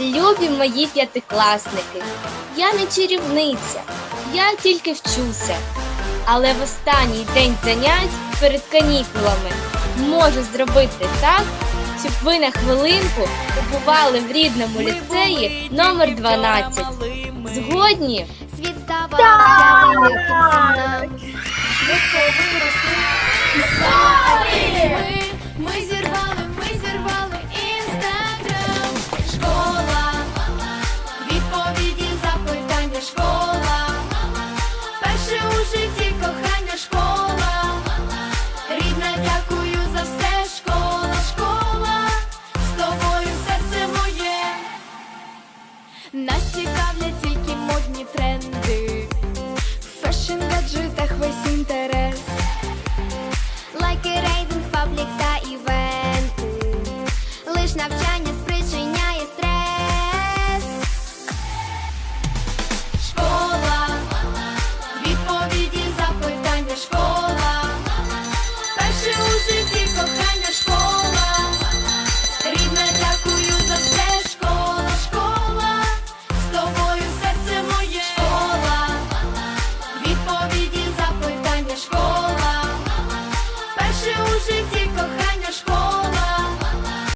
Любі мої п'ятикласники, я не чарівниця, я тільки вчуся. Але в останній день занять перед канікулами можу зробити так, щоб ви на хвилинку побували в рідному ліцеї номер 12. Згодні? Світ здавався великим нам. Швидко виросли Нас цікавлять тільки модні тренди, фешн гаджетах весь інтерес, лайки, she's